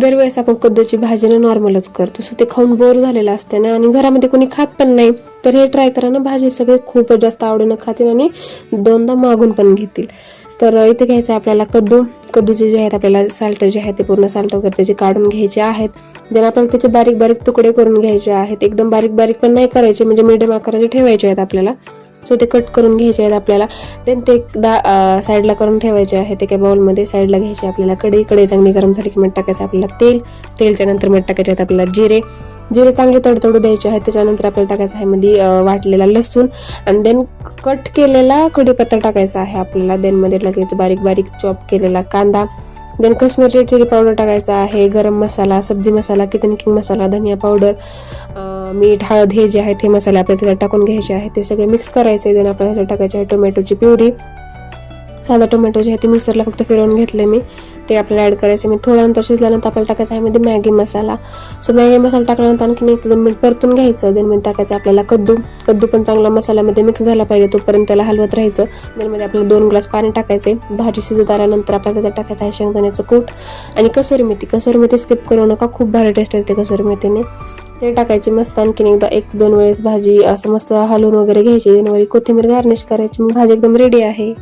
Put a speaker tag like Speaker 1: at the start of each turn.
Speaker 1: दरवेळेस आपण कद्दूची भाजी ना नॉर्मलच करतो. सो ते खाऊन बोर झालेलं असते ना आणि घरामध्ये कोणी खात पण नाही. तर हे ट्राय करा ना भाजी सगळे खूपच जास्त आवडीनं खातील आणि दोनदा मागून पण घेतील. तर इथे घ्यायचं आहे आपल्याला कद्दू. कद्दूचे जे आहेत आपल्याला साल्ट जे आहे ते पूर्ण साल्ट वगैरे त्याचे काढून घ्यायचे आहेत. ज्यांना आपल्याला त्याचे बारीक बारीक तुकडे करून घ्यायचे आहेत. एकदम बारीक बारीक पण नाही करायचे म्हणजे मिडियम आकाराचे ठेवायचे आहेत आपल्याला. सो ते कट करून घ्यायचे आहेत आपल्याला. देन ते एकदा साईडला करून ठेवायचे आहे ते काय बाउलमध्ये साईडला घ्यायचे आपल्याला. कढई कढई चांगली गरम झाली की मीठ टाकायचं आपल्याला. तेल तेलच्या नंतर मीठ टाकायचे आहेत आपल्याला. जिरे जिरे चांगले तडतडू द्यायचे आहे त्याच्यानंतर आपल्याला टाकायचं आहे मध्ये वाटलेला लसूण. आणि देन कट केलेला कढीपत्ता टाकायचा आहे आपल्याला. देनमध्ये लगेच बारीक बारीक चॉप केलेला कांदा. Then Kashmir red chilli powder टाकायचा आहे गरम मसाला सब्जी मसाला किचन किंग मसाला धनिया पावडर मीठ हळद हे जे आहेत हे मसाले आपल्याला त्याच्यात टाकून घ्यायचे आहे ते सगळे मिक्स करायचे देन आपल्याला टाकायचे आहे टोमॅटोची प्युरी. साधा टोमॅटो जे आहे ते मिक्सरला फक्त फिरवून घेतले मी. ते आपल्याला ॲड करायचे मी थोड्यानंतर शिजल्यानंतर आपल्याला टाकायचं आहे मध्ये Maggi masala. So Maggi masala टाकल्यानंतर आणखी एक दोन मिनिट परतून घ्यायचं. देन मध्ये टाकायचं आपल्याला कद्दू. कद्दू पण चांगला मसाल्यामध्ये मिक्स झाला पाहिजे. तोपर्यंत त्याला हलवत राहायचं. देन मध्ये आपल्याला दोन ग्लास पाणी टाकायचे भाजी शिजत आल्यानंतर आपल्याला त्याच्यात टाकायचं आहे शेंगदाण्याचं कूट. आणि कसोरी मेथी. कसोरी मेथी स्किप करू नका. खूप भारी टेस्ट येते कसोरी मेथीने. ते टाकायचे मस्त आणखीन एकदा एक दोन वेळेस भाजी असं मस्त हलवून वगैरे घ्यायची. देन वरी कोथिंबीर गार्निश करायची. मग भाजी एकदम रेडी आहे.